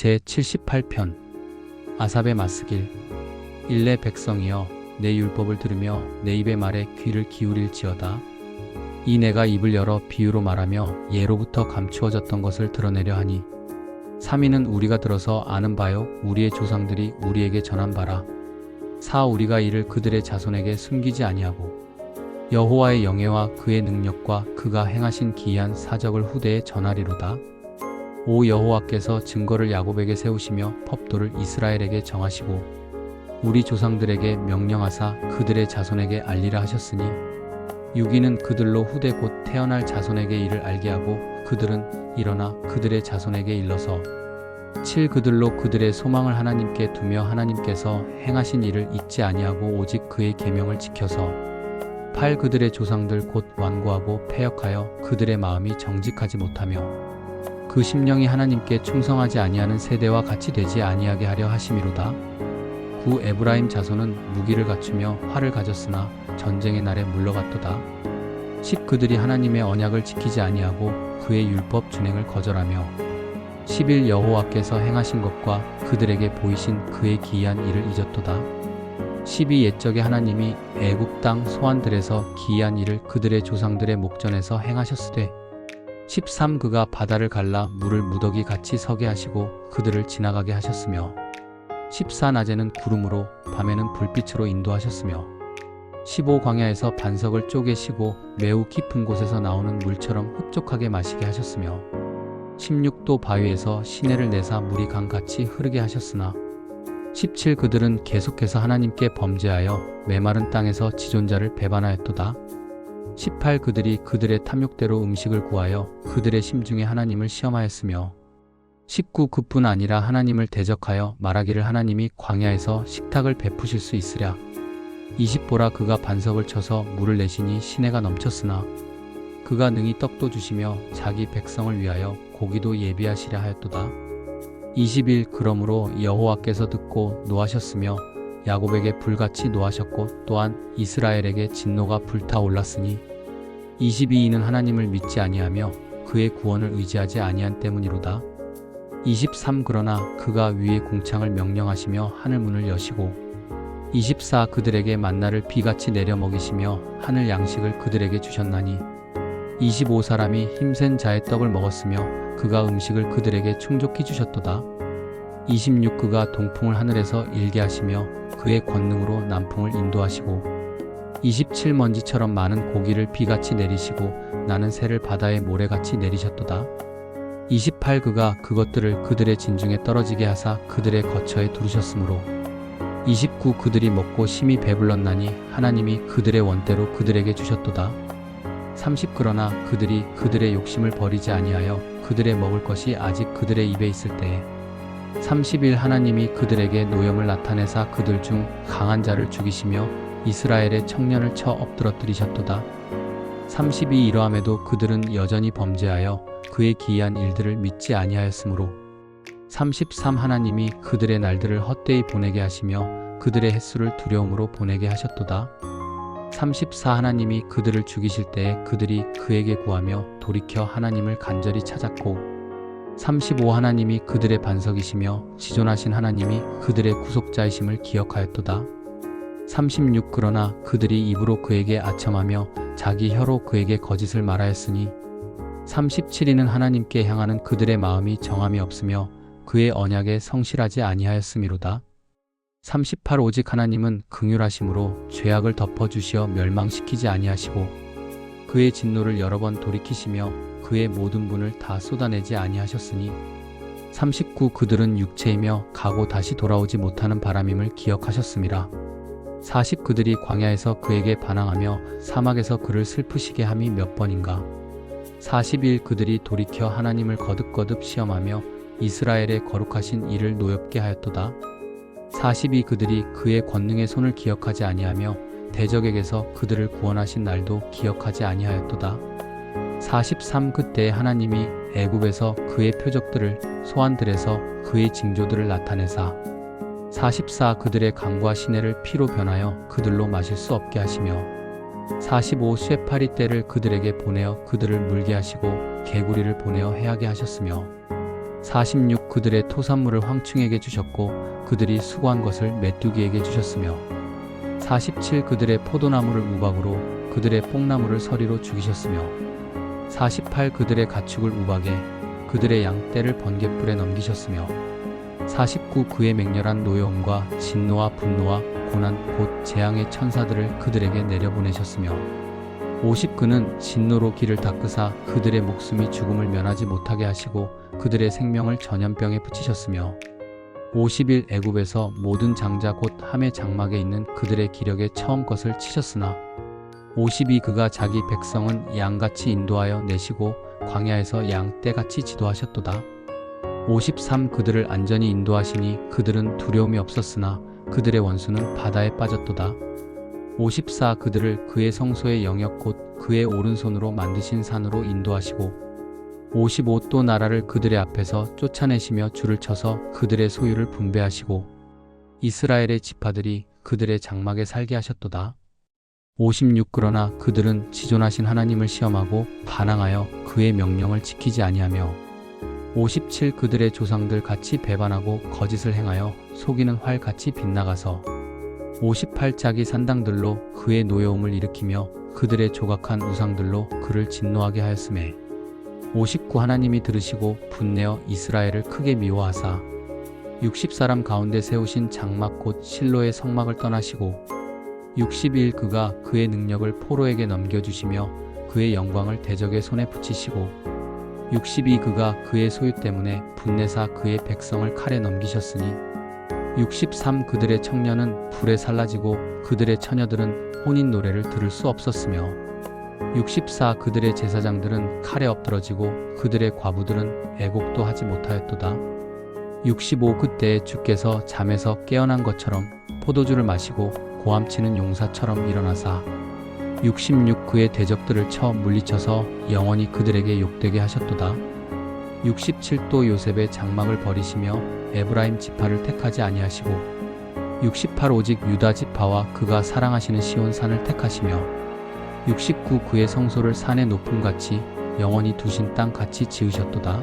제78편 아삽의 마스길 일레 백성이여 내 율법을 들으며 내 입의 말에 귀를 기울일지어다. 이 내가 입을 열어 비유로 말하며 예로부터 감추어졌던 것을 드러내려 하니 3위는 우리가 들어서 아는 바요 우리의 조상들이 우리에게 전한 바라. 사 우리가 이를 그들의 자손에게 숨기지 아니하고 여호와의 영예와 그의 능력과 그가 행하신 기이한 사적을 후대에 전하리로다 오 여호와께서 증거를 야곱에게 세우시며 법도를 이스라엘에게 정하시고 우리 조상들에게 명령하사 그들의 자손에게 알리라 하셨으니 유기는 그들로 후대 곧 태어날 자손에게 이를 알게 하고 그들은 일어나 그들의 자손에게 일러서 칠 그들로 그들의 소망을 하나님께 두며 하나님께서 행하신 일을 잊지 아니하고 오직 그의 계명을 지켜서 팔 그들의 조상들 곧 완고하고 패역하여 그들의 마음이 정직하지 못하며 그 심령이 하나님께 충성하지 아니하는 세대와 같이 되지 아니하게 하려 하심이로다. 구 에브라임 자손은 무기를 갖추며 활을 가졌으나 전쟁의 날에 물러갔도다. 십 그들이 하나님의 언약을 지키지 아니하고 그의 율법 준행을 거절하며 10일 여호와께서 행하신 것과 그들에게 보이신 그의 기이한 일을 잊었도다. 12 옛적에 하나님이 애굽 땅 소환들에서 기이한 일을 그들의 조상들의 목전에서 행하셨으되 13 그가 바다를 갈라 물을 무더기 같이 서게 하시고 그들을 지나가게 하셨으며 14 낮에는 구름으로 밤에는 불빛으로 인도하셨으며 15 광야에서 반석을 쪼개시고 매우 깊은 곳에서 나오는 물처럼 흡족하게 마시게 하셨으며 16도 바위에서 시내를 내사 물이 강같이 흐르게 하셨으나 17 그들은 계속해서 하나님께 범죄하여 메마른 땅에서 지존자를 배반하였도다. 18 그들이 그들의 탐욕대로 음식을 구하여 그들의 심중에 하나님을 시험하였으며 19 그뿐 아니라 하나님을 대적하여 말하기를 하나님이 광야에서 식탁을 베푸실 수 있으랴. 20 보라 그가 반석을 쳐서 물을 내시니 시내가 넘쳤으나 그가 능히 떡도 주시며 자기 백성을 위하여 고기도 예비하시려 하였도다. 21 그러므로 여호와께서 듣고 노하셨으며 야곱에게 불같이 노하셨고 또한 이스라엘에게 진노가 불타올랐으니 22이는 하나님을 믿지 아니하며 그의 구원을 의지하지 아니한 때문이로다. 23 그러나 그가 위의 궁창을 명령하시며 하늘 문을 여시고 24 그들에게 만나를 비같이 내려 먹이시며 하늘 양식을 그들에게 주셨나니 25 사람이 힘센 자의 떡을 먹었으며 그가 음식을 그들에게 충족히 주셨도다. 26 그가 동풍을 하늘에서 일게 하시며 그의 권능으로 남풍을 인도하시고 27 먼지처럼 많은 고기를 비같이 내리시고 나는 새를 바다의 모래같이 내리셨도다. 28 그가 그것들을 그들의 진중에 떨어지게 하사 그들의 거처에 두르셨으므로 29 그들이 먹고 심히 배불렀나니 하나님이 그들의 원대로 그들에게 주셨도다. 30 그러나 그들이 그들의 욕심을 버리지 아니하여 그들의 먹을 것이 아직 그들의 입에 있을 때에 30일 하나님이 그들에게 노염을 나타내사 그들 중 강한 자를 죽이시며 이스라엘의 청년을 쳐 엎드러뜨리셨도다. 30이 이러함에도 그들은 여전히 범죄하여 그의 기이한 일들을 믿지 아니하였으므로 33 하나님이 그들의 날들을 헛되이 보내게 하시며 그들의 횟수를 두려움으로 보내게 하셨도다. 34 하나님이 그들을 죽이실 때에 그들이 그에게 구하며 돌이켜 하나님을 간절히 찾았고 35 하나님이 그들의 반석이시며 지존하신 하나님이 그들의 구속자이심을 기억하였도다. 36 그러나 그들이 입으로 그에게 아첨하며 자기 혀로 그에게 거짓을 말하였으니 37이는 하나님께 향하는 그들의 마음이 정함이 없으며 그의 언약에 성실하지 아니하였음이로다. 38 오직 하나님은 긍휼하심으로 죄악을 덮어 주시어 멸망시키지 아니하시고 그의 진노를 여러 번 돌이키시며 그의 모든 분을 다 쏟아내지 아니하셨으니 39 그들은 육체이며 가고 다시 돌아오지 못하는 바람임을 기억하셨음이라 40 그들이 광야에서 그에게 반항하며 사막에서 그를 슬프시게 함이 몇 번인가. 41 그들이 돌이켜 하나님을 거듭거듭 시험하며 이스라엘의 거룩하신 이를 노엽게 하였도다. 42 그들이 그의 권능의 손을 기억하지 아니하며 대적에게서 그들을 구원하신 날도 기억하지 아니하였도다. 43 그때에 하나님이 애굽에서 그의 표적들을 소환들에서 그의 징조들을 나타내사 44 그들의 강과 시내를 피로 변하여 그들로 마실 수 없게 하시며 45 쇠파리 떼를 그들에게 보내어 그들을 물게 하시고 개구리를 보내어 해하게 하셨으며 46 그들의 토산물을 황충에게 주셨고 그들이 수고한 것을 메뚜기에게 주셨으며 47 그들의 포도나무를 우박으로 그들의 뽕나무를 서리로 죽이셨으며 48 그들의 가축을 우박에 그들의 양떼를 번갯불에 넘기셨으며 49 그의 맹렬한 노여움과 진노와 분노와 고난 곧 재앙의 천사들을 그들에게 내려보내셨으며 50 그는 진노로 길을 닦으사 그들의 목숨이 죽음을 면하지 못하게 하시고 그들의 생명을 전염병에 붙이셨으며 51 애굽에서 모든 장자 곧 함의 장막에 있는 그들의 기력의 처음 것을 치셨으나 52 그가 자기 백성은 양같이 인도하여 내시고 광야에서 양 떼같이 지도하셨도다. 53 그들을 안전히 인도하시니 그들은 두려움이 없었으나 그들의 원수는 바다에 빠졌도다. 54 그들을 그의 성소의 영역 곧 그의 오른손으로 만드신 산으로 인도하시고 55 또 나라를 그들의 앞에서 쫓아내시며 줄을 쳐서 그들의 소유를 분배하시고 이스라엘의 지파들이 그들의 장막에 살게 하셨도다. 56 그러나 그들은 지존하신 하나님을 시험하고 반항하여 그의 명령을 지키지 아니하며 57 그들의 조상들 같이 배반하고 거짓을 행하여 속이는 활 같이 빗나가서 58 자기 산당들로 그의 노여움을 일으키며 그들의 조각한 우상들로 그를 진노하게 하였음에 59 하나님이 들으시고 분내어 이스라엘을 크게 미워하사 60 사람 가운데 세우신 장막 곧 실로의 성막을 떠나시고 61 그가 그의 능력을 포로에게 넘겨주시며 그의 영광을 대적의 손에 붙이시고 62 그가 그의 소유 때문에 분내사 그의 백성을 칼에 넘기셨으니 63 그들의 청년은 불에 살라지고 그들의 처녀들은 혼인 노래를 들을 수 없었으며 64 그들의 제사장들은 칼에 엎드러지고 그들의 과부들은 애곡도 하지 못하였도다. 65 그때에 주께서 잠에서 깨어난 것처럼 포도주를 마시고 고함치는 용사처럼 일어나사 66 그의 대적들을 쳐 물리쳐서 영원히 그들에게 욕되게 하셨도다. 67도 요셉의 장막을 버리시며 에브라임 지파를 택하지 아니하시고 68 오직 유다 지파와 그가 사랑하시는 시온 산을 택하시며 69 그의 성소를 산의 높음 같이 영원히 두신 땅 같이 지으셨도다.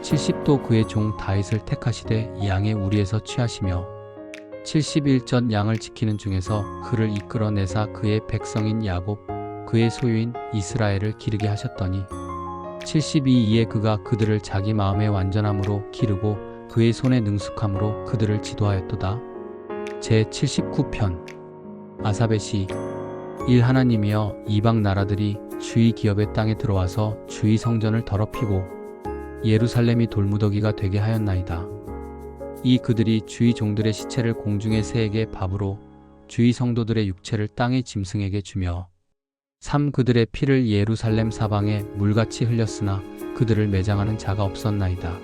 70도 그의 종 다윗을 택하시되 양의 우리에서 취하시며 71전 양을 지키는 중에서 그를 이끌어내사 그의 백성인 야곱 그의 소유인 이스라엘을 기르게 하셨더니 72이에 그가 그들을 자기 마음의 완전함으로 기르고 그의 손의 능숙함으로 그들을 지도하였도다. 제 79편 아사벳이 일 하나님이여 이방 나라들이 주의 기업의 땅에 들어와서 주의 성전을 더럽히고 예루살렘이 돌무더기가 되게 하였나이다. 이 그들이 주의 종들의 시체를 공중의 새에게 밥으로 주의 성도들의 육체를 땅의 짐승에게 주며 삼 그들의 피를 예루살렘 사방에 물같이 흘렸으나 그들을 매장하는 자가 없었나이다.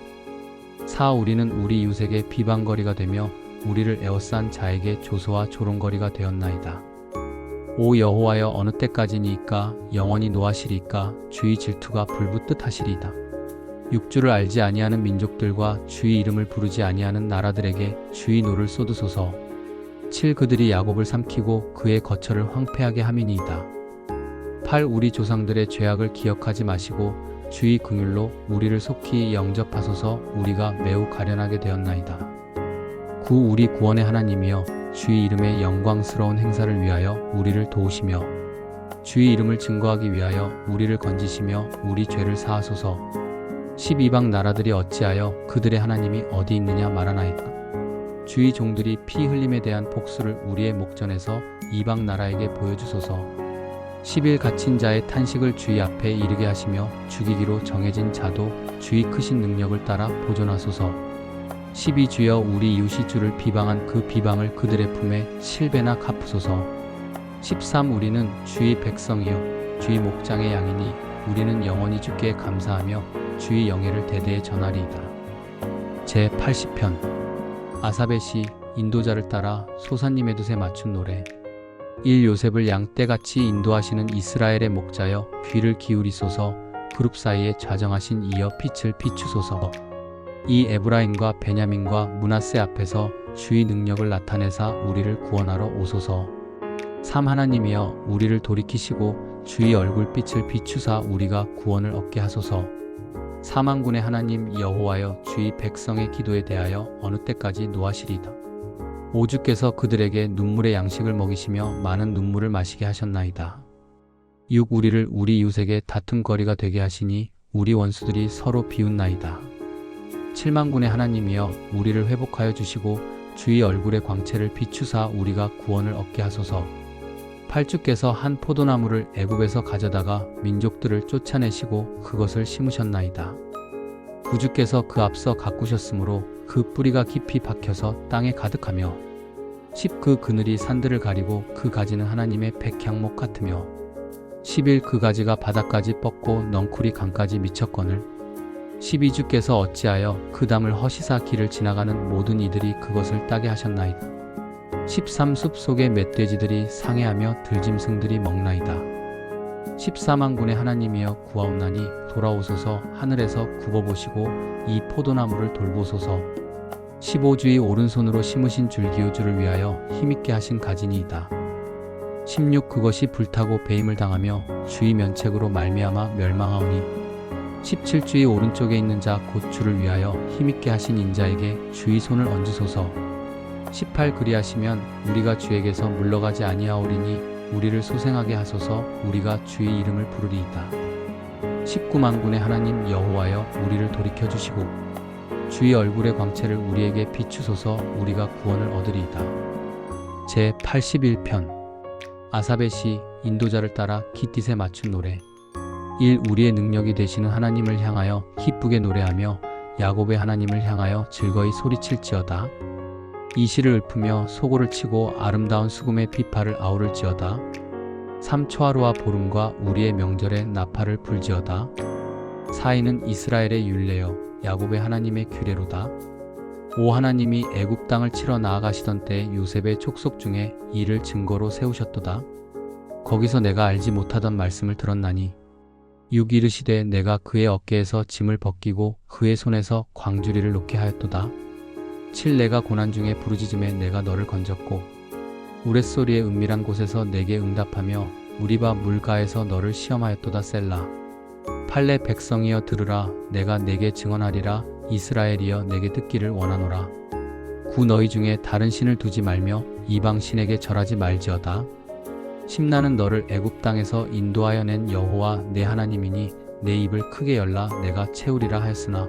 사 우리는 우리 이웃에게 비방거리가 되며 우리를 에워싼 자에게 조소와 조롱거리가 되었나이다. 오 여호와여 어느 때까지니까 영원히 노하시리까 주의 질투가 불붙듯 하시리이다. 육주를 알지 아니하는 민족들과 주의 이름을 부르지 아니하는 나라들에게 주의 노를 쏟으소서. 칠 그들이 야곱을 삼키고 그의 거처를 황폐하게 함이니이다. 8 우리 조상들의 죄악을 기억하지 마시고 주의 긍휼로 우리를 속히 영접하소서 우리가 매우 가련하게 되었나이다. 9 우리 구원의 하나님이여 주의 이름의 영광스러운 행사를 위하여 우리를 도우시며 주의 이름을 증거하기 위하여 우리를 건지시며 우리 죄를 사하소서 12방 나라들이 어찌하여 그들의 하나님이 어디 있느냐 말하나이까? 주의 종들이 피 흘림에 대한 복수를 우리의 목전에서 이방 나라에게 보여주소서. 10일 갇힌 자의 탄식을 주의 앞에 이르게 하시며 죽이기로 정해진 자도 주의 크신 능력을 따라 보존하소서. 12 주여 우리 이웃이 주를 비방한 그 비방을 그들의 품에 실배나 갚으소서. 13 우리는 주의 백성이요 주의 목장의 양이니 우리는 영원히 주께 감사하며 주의 영예를 대대에 전하리이다. 제 80편 아사벳이 인도자를 따라 소사님의 돛에 맞춘 노래 1 요셉을 양떼같이 인도하시는 이스라엘의 목자여 귀를 기울이소서 그룹 사이에 좌정하신 이여 빛을 비추소서 이 에브라임과 베냐민과 문하세 앞에서 주의 능력을 나타내사 우리를 구원하러 오소서. 삼 하나님이여 우리를 돌이키시고 주의 얼굴빛을 비추사 우리가 구원을 얻게 하소서. 사망군의 하나님 여호와여 주의 백성의 기도에 대하여 어느 때까지 노하시리다. 오주께서 그들에게 눈물의 양식을 먹이시며 많은 눈물을 마시게 하셨나이다. 육 우리를 우리 이웃에게 다툼거리가 되게 하시니 우리 원수들이 서로 비웃나이다. 칠만군의 하나님이여 우리를 회복하여 주시고 주의 얼굴의 광채를 비추사 우리가 구원을 얻게 하소서. 팔주께서 한 포도나무를 애굽에서 가져다가 민족들을 쫓아내시고 그것을 심으셨나이다. 구주께서 그 앞서 가꾸셨으므로 그 뿌리가 깊이 박혀서 땅에 가득하며 십 그 그늘이 산들을 가리고 그 가지는 하나님의 백향목 같으며 십일 그 가지가 바닥까지 뻗고 넝쿨이 강까지 미쳤거늘 십이주께서 어찌하여 그 담을 허시사 길을 지나가는 모든 이들이 그것을 따게 하셨나이다. 13숲 속의 멧돼지들이 상해하며 들짐승들이 먹나이다. 14만 군의 하나님이여 구하옵나니 돌아오소서 하늘에서 굽어보시고 이 포도나무를 돌보소서 15주의 오른손으로 심으신 줄기우주를 위하여 힘있게 하신 가지니이다. 16 그것이 불타고 배임을 당하며 주의 면책으로 말미암아 멸망하오니 17주의 오른쪽에 있는 자 곧 주를 위하여 힘있게 하신 인자에게 주의 손을 얹으소서 18 그리하시면 우리가 주에게서 물러가지 아니하오리니 우리를 소생하게 하소서 우리가 주의 이름을 부르리이다. 19만 군의 하나님 여호와여 우리를 돌이켜 주시고 주의 얼굴의 광채를 우리에게 비추소서 우리가 구원을 얻으리이다. 제 81편 아사베 시 인도자를 따라 기띠에 맞춘 노래 1 우리의 능력이 되시는 하나님을 향하여 기쁘게 노래하며 야곱의 하나님을 향하여 즐거이 소리칠지어다. 이 시를 읊으며 소고를 치고 아름다운 수금의 비파를 아우를지어다. 삼초하루와 보름과 우리의 명절에 나팔을 불지어다. 사이는 이스라엘의 율례여 야곱의 하나님의 규례로다. 오 하나님이 애굽 땅을 치러 나아가시던 때 요셉의 촉속 중에 이를 증거로 세우셨도다. 거기서 내가 알지 못하던 말씀을 들었나니 육 이르시되 내가 그의 어깨에서 짐을 벗기고 그의 손에서 광주리를 놓게 하였도다. 7 내가 고난 중에 부르짖음에 내가 너를 건졌고 우레소리의 은밀한 곳에서 내게 응답하며 무리바 물가에서 너를 시험하였도다 셀라. 팔레 백성이여 들으라 내가 내게 증언하리라 이스라엘이여 내게 듣기를 원하노라. 구 너희 중에 다른 신을 두지 말며 이방 신에게 절하지 말지어다. 심나는 너를 애굽 땅에서 인도하여 낸 여호와 내 하나님이니 내 입을 크게 열라 내가 채우리라 하였으나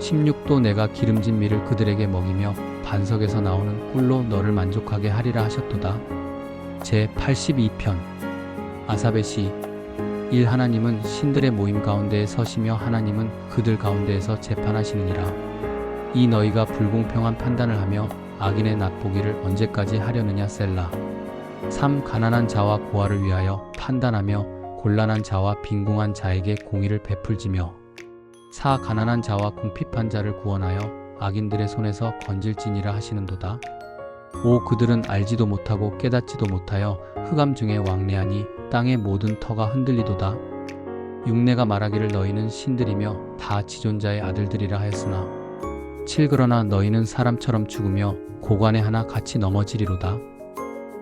16도 내가 기름진 밀을 그들에게 먹이며 반석에서 나오는 꿀로 너를 만족하게 하리라 하셨도다. 제 82편 아사베시 1 하나님은 신들의 모임 가운데에 서시며 하나님은 그들 가운데에서 재판하시느니라. 이 너희가 불공평한 판단을 하며 악인의 낫보기를 언제까지 하려느냐 셀라. 3 가난한 자와 고아를 위하여 판단하며 곤란한 자와 빈궁한 자에게 공의를 베풀지며 사 가난한 자와 궁핍한 자를 구원하여 악인들의 손에서 건질지니라 하시는도다. 오 그들은 알지도 못하고 깨닫지도 못하여 흑암 중에 왕래하니 땅의 모든 터가 흔들리도다. 육내가 말하기를 너희는 신들이며 다 지존자의 아들들이라 하였으나 칠 그러나 너희는 사람처럼 죽으며 고관에 하나 같이 넘어지리로다.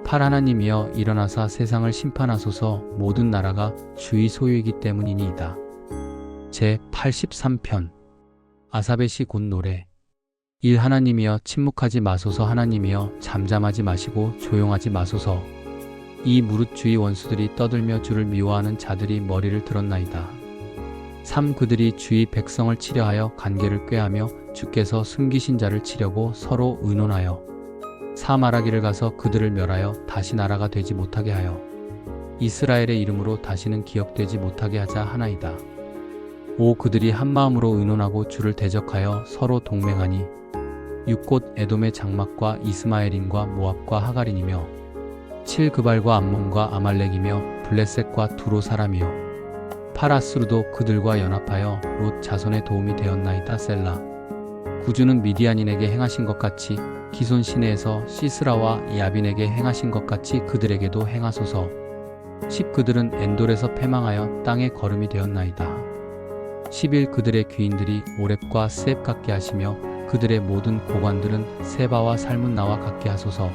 팔 하나님이여 일어나사 세상을 심판하소서 모든 나라가 주의 소유이기 때문이니이다. 제 83편 아사베시 곧 노래 일 하나님이여 침묵하지 마소서 하나님이여 잠잠하지 마시고 조용하지 마소서 이 무릇 주의 원수들이 떠들며 주를 미워하는 자들이 머리를 들었나이다. 삼 그들이 주의 백성을 치려하여 관계를 꾀하며 주께서 숨기신 자를 치려고 서로 의논하여 사 말하기를 가서 그들을 멸하여 다시 나라가 되지 못하게 하여 이스라엘의 이름으로 다시는 기억되지 못하게 하자 하나이다. 오 그들이 한 마음으로 의논하고 주를 대적하여 서로 동맹하니 육곳 에돔의 장막과 이스마엘인과 모압과 하갈인이며 칠 그발과 암몬과 아말렉이며 블레셋과 두로 사람이요 파라스루도 그들과 연합하여 롯 자손의 도움이 되었나이다 셀라. 구주는 미디안인에게 행하신 것 같이 기손 시내에서 시스라와 야빈에게 행하신 것 같이 그들에게도 행하소서. 10 그들은 엔돌에서 패망하여 땅에 거름이 되었나이다. 11 그들의 귀인들이 오렙과 스앱 같게 하시며 그들의 모든 고관들은 세바와 살문나와 같게 하소서.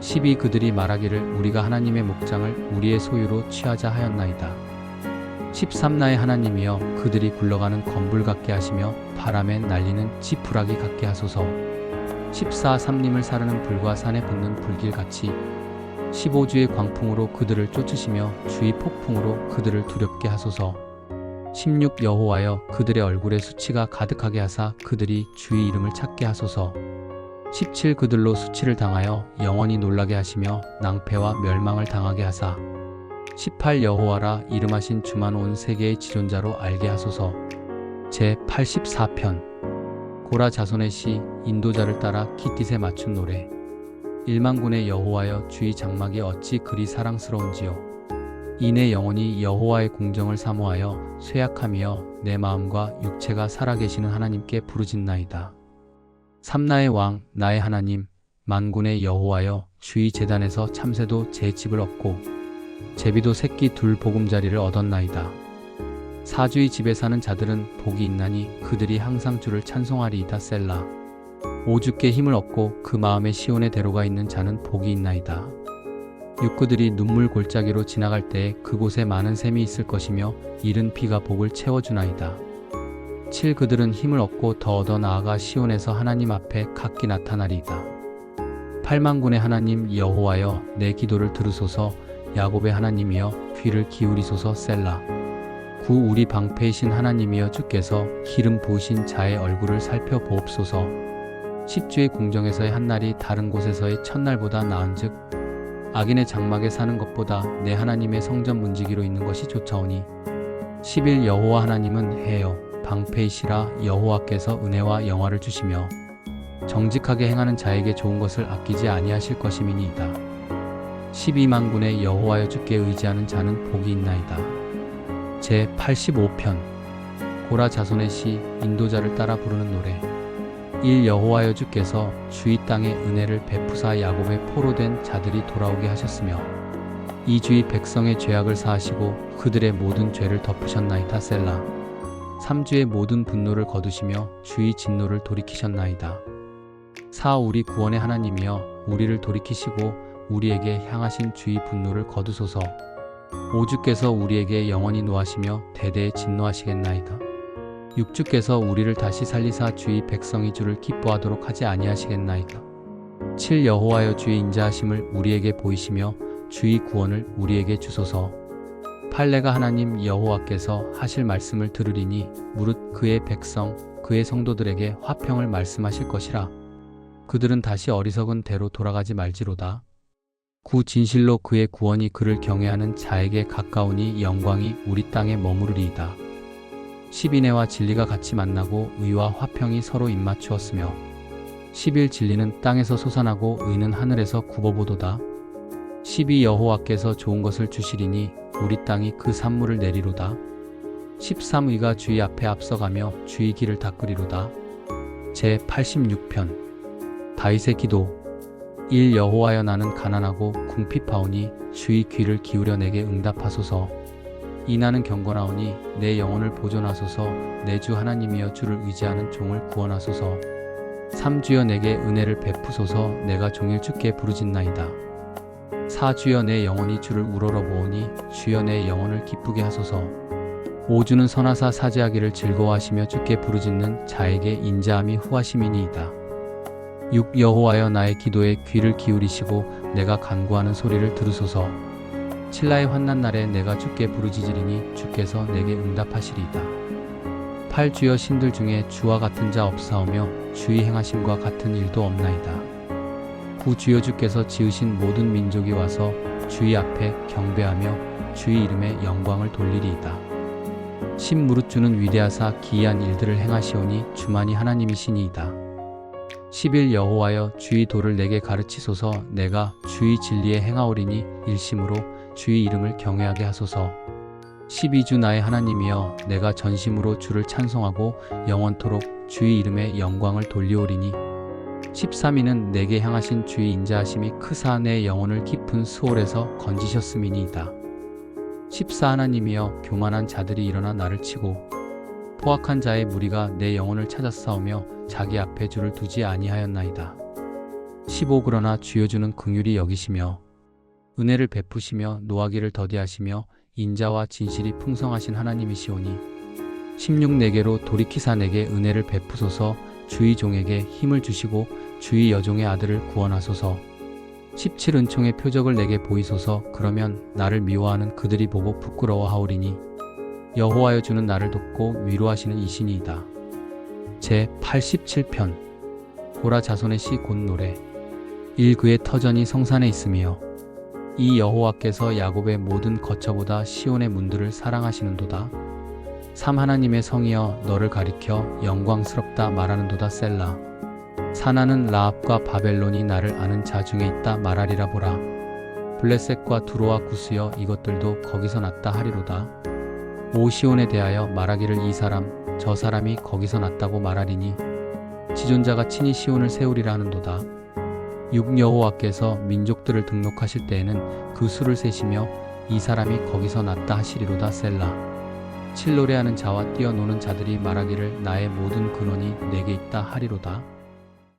12 그들이 말하기를 우리가 하나님의 목장을 우리의 소유로 취하자 하였나이다. 13 나의 하나님이여 그들이 굴러가는 건불 같게 하시며 바람에 날리는 지푸라기 같게 하소서. 14 삼림을 사르는 불과 산에 붙는 불길 같이 15주의 광풍으로 그들을 쫓으시며 주의 폭풍으로 그들을 두렵게 하소서. 16 여호와여 그들의 얼굴에 수치가 가득하게 하사 그들이 주의 이름을 찾게 하소서. 17 그들로 수치를 당하여 영원히 놀라게 하시며 낭패와 멸망을 당하게 하사 18 여호와라 이름하신 주만 온 세계의 지존자로 알게 하소서. 제 84편 고라 자손의 시 인도자를 따라 기띠에 맞춘 노래 일만군의 여호와여 주의 장막이 어찌 그리 사랑스러운지요 이내 영혼이 여호와의 공정을 사모하여 쇠약함이여 내 마음과 육체가 살아계시는 하나님께 부르짖나이다. 삼나의 왕 나의 하나님 만군의 여호와여 주의 재단에서 참새도 제 집을 얻고 제비도 새끼 둘 보금자리를 얻었나이다. 사주의 집에 사는 자들은 복이 있나니 그들이 항상 주를 찬송하리이다 셀라. 오죽게 힘을 얻고 그 마음에 시온의 대로가 있는 자는 복이 있나이다. 육구들이 눈물 골짜기로 지나갈 때에 그곳에 많은 샘이 있을 것이며 이른 비가 복을 채워주나이다. 7 그들은 힘을 얻고 더 얻어 나아가 시온에서 하나님 앞에 각기 나타나리이다. 8만 군의 하나님 여호와여 내 기도를 들으소서 야곱의 하나님이여 귀를 기울이소서 셀라. 구 우리 방패이신 하나님이여 주께서 기름 부으신 자의 얼굴을 살펴보옵소서. 십주의 궁정에서의 한 날이 다른 곳에서의 첫날보다 나은즉 악인의 장막에 사는 것보다 내 하나님의 성전 문지기로 있는 것이 좋사오니 10일 여호와 하나님은 해여 방패이시라 여호와께서 은혜와 영화를 주시며 정직하게 행하는 자에게 좋은 것을 아끼지 아니하실 것임이니이다. 12만 군의 여호와여 주께 의지하는 자는 복이 있나이다. 제 85편 고라 자손의 시 인도자를 따라 부르는 노래 1 여호와여 주께서 주의 땅에 은혜를 베푸사 야곱의 포로 된 자들이 돌아오게 하셨으며 이 주의 백성의 죄악을 사하시고 그들의 모든 죄를 덮으셨나이다 셀라. 3주의 모든 분노를 거두시며 주의 진노를 돌이키셨나이다. 4 우리 구원의 하나님이여 우리를 돌이키시고 우리에게 향하신 주의 분노를 거두소서. 오주께서 우리에게 영원히 노하시며 대대에 진노하시겠나이다. 육주께서 우리를 다시 살리사 주의 백성이 주를 기뻐하도록 하지 아니하시겠나이다. 7 여호와여 주의 인자하심을 우리에게 보이시며 주의 구원을 우리에게 주소서. 팔레가 하나님 여호와께서 하실 말씀을 들으리니 무릇 그의 백성 그의 성도들에게 화평을 말씀하실 것이라. 그들은 다시 어리석은 대로 돌아가지 말지로다. 구 진실로 그의 구원이 그를 경외하는 자에게 가까우니 영광이 우리 땅에 머무르리이다. 십인애와 진리가 같이 만나고 의와 화평이 서로 입맞추었으며 십일 진리는 땅에서 솟아나고 의는 하늘에서 굽어보도다. 십이 여호와께서 좋은 것을 주시리니 우리 땅이 그 산물을 내리로다. 십삼 의가 주의 앞에 앞서가며 주의 길을 닦으리로다. 제 86편 다윗의 기도 1 여호와여 나는 가난하고 궁핍하오니 주의 귀를 기울여 내게 응답하소서. 이 나는 경건하오니 내 영혼을 보존하소서. 내 주 하나님이여 주를 의지하는 종을 구원하소서. 삼주여 내게 은혜를 베푸소서. 내가 종일 주께 부르짖나이다. 사주여 내 영혼이 주를 우러러 보오니 주여 내 영혼을 기쁘게 하소서. 오주는 선하사 사죄하기를 즐거워하시며 주께 부르짖는 자에게 인자함이 후하심이니이다. 6 여호와여 나의 기도에 귀를 기울이시고 내가 간구하는 소리를 들으소서. 칠라의 환난 날에 내가 주께 부르짖으리니 주께서 내게 응답하시리이다. 8 주여 신들 중에 주와 같은 자 없사오며 주의 행하심과 같은 일도 없나이다. 9 주여 주께서 지으신 모든 민족이 와서 주의 앞에 경배하며 주의 이름에 영광을 돌리리이다. 10 무릇 주는 위대하사 기이한 일들을 행하시오니 주만이 하나님이시니이다. 10일 여호와여 주의 도를 내게 가르치소서 내가 주의 진리에 행하오리니 일심으로 주의 이름을 경외하게 하소서 12주 나의 하나님이여 내가 전심으로 주를 찬송하고 영원토록 주의 이름에 영광을 돌리오리니 13위는 내게 향하신 주의 인자하심이 크사 내 영혼을 깊은 수월에서 건지셨음이니이다. 14 하나님이여 교만한 자들이 일어나 나를 치고 포악한 자의 무리가 내 영혼을 찾아 싸우며 자기 앞에 주를 두지 아니하였나이다. 15 그러나 주여 주는 긍휼이 여기시며 은혜를 베푸시며 노하기를 더디하시며 인자와 진실이 풍성하신 하나님이시오니 16 내게로 돌이키사 내게 은혜를 베푸소서. 주의 종에게 힘을 주시고 주의 여종의 아들을 구원하소서. 17 은총의 표적을 내게 보이소서. 그러면 나를 미워하는 그들이 보고 부끄러워하오리니 여호와여 주는 나를 돕고 위로하시는 이신이이다. 제 87편. 고라 자손의 시 곧 노래. 일 그의 터전이 성산에 있으며 이 여호와께서 야곱의 모든 거처보다 시온의 문들을 사랑하시는도다. 삼 하나님의 성이여 너를 가리켜 영광스럽다 말하는도다 셀라. 사나는 라합과 바벨론이 나를 아는 자 중에 있다 말하리라 보라. 블레셋과 두로와 구스여 이것들도 거기서 났다 하리로다. 오 시온에 대하여 말하기를 이 사람 저 사람이 거기서 났다고 말하리니 지존자가 친히 시온을 세우리라 하는도다. 육 여호와께서 민족들을 등록하실 때에는 그 수를 세시며 이 사람이 거기서 났다 하시리로다 셀라. 칠 노래하는 자와 뛰어노는 자들이 말하기를 나의 모든 근원이 내게 있다 하리로다.